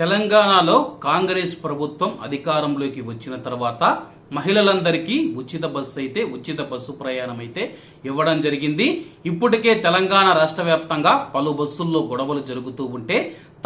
తెలంగాణలో కాంగ్రెస్ ప్రభుత్వం అధికారంలోకి వచ్చిన తర్వాత మహిళలందరికీ ఉచిత బస్సు అయితే ఉచిత బస్సు ప్రయాణం అయితే ఇవ్వడం జరిగింది. ఇప్పటికే తెలంగాణ రాష్ట్ర వ్యాప్తంగా పలు బస్సుల్లో గొడవలు జరుగుతూ ఉంటే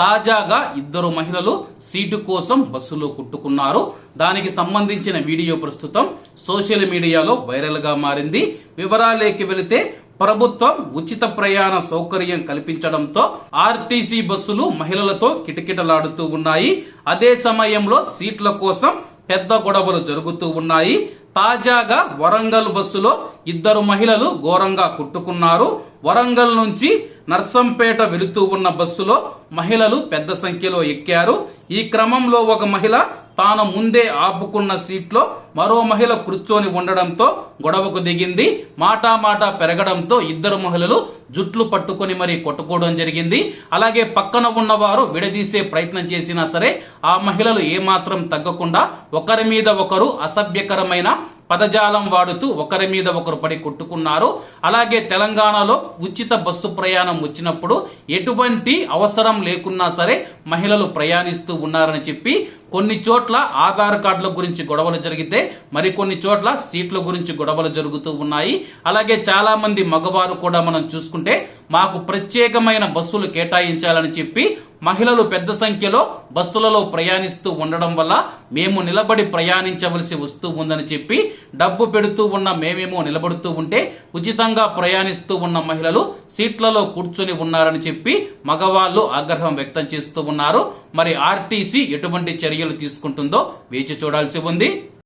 తాజాగా ఇద్దరు మహిళలు సీటు కోసం బస్సులో కుట్టుకున్నారు. దానికి సంబంధించిన వీడియో ప్రస్తుతం సోషల్ మీడియాలో వైరల్గా మారింది. వివరాలేకి వెళితే ప్రభుత్వం ఉచిత ప్రయాణ సౌకర్యం కల్పించడంతో ఆర్టీసీ బస్సులు మహిళలతో కిటకిటలాడుతూ ఉన్నాయి. అదే సమయంలో సీట్ల కోసం పెద్ద గొడవలు జరుగుతూ ఉన్నాయి. తాజాగా వరంగల్ బస్సులో ఇద్దరు మహిళలు ఘోరంగా కుట్టుకున్నారు. వరంగల్ నుంచి నర్సంపేట వెళుతూ ఉన్న బస్సులో మహిళలు పెద్ద సంఖ్యలో ఎక్కారు. ఈ క్రమంలో ఒక మహిళ తాను ముందే ఆపుకున్న సీట్లో మరో మహిళ కూర్చొని ఉండడంతో గొడవకు దిగింది. మాటా మాట పెరగడంతో ఇద్దరు మహిళలు జుట్లు పట్టుకొని మరి కొట్టుకోవడం జరిగింది. అలాగే పక్కన ఉన్నవారు విడదీసే ప్రయత్నం చేసినా సరే ఆ మహిళలు ఏమాత్రం తగ్గకుండా ఒకరి మీద ఒకరు అసభ్యకరమైన పదజాలం వాడుతూ ఒకరి మీద ఒకరు పడి కొట్టుకున్నారు. అలాగే తెలంగాణలో ఉచిత బస్సు ప్రయాణం వచ్చినప్పుడు ఎటువంటి అవసరం లేకున్నా సరే మహిళలు ప్రయాణిస్తూ ఉన్నారని చెప్పి కొన్ని చోట్ల ఆధార్ కార్డుల గురించి గొడవలు జరిగితే మరికొన్ని చోట్ల సీట్ల గురించి గొడవలు జరుగుతూ ఉన్నాయి. అలాగే చాలా మంది మగవారు కూడా మనం చూసుకుంటే మాకు ప్రత్యేకమైన బస్సులు కేటాయించాలని చెప్పి మహిళలు పెద్ద సంఖ్యలో బస్సులలో ప్రయాణిస్తూ ఉండడం వల్ల మేము నిలబడి ప్రయాణించవలసి వస్తూ ఉందని చెప్పి డబ్బు పెడుతూ ఉన్న మేమేమో నిలబడుతూ ఉంటే ఉచితంగా ప్రయాణిస్తూ ఉన్న మహిళలు సీట్లలో కూర్చొని ఉన్నారని చెప్పి మగవాళ్ళు ఆగ్రహం వ్యక్తం చేస్తూ ఉన్నారు. మరి ఆర్టీసీ ఎటువంటి చర్యలు తీసుకుంటుందో వేచి చూడాల్సి ఉంది.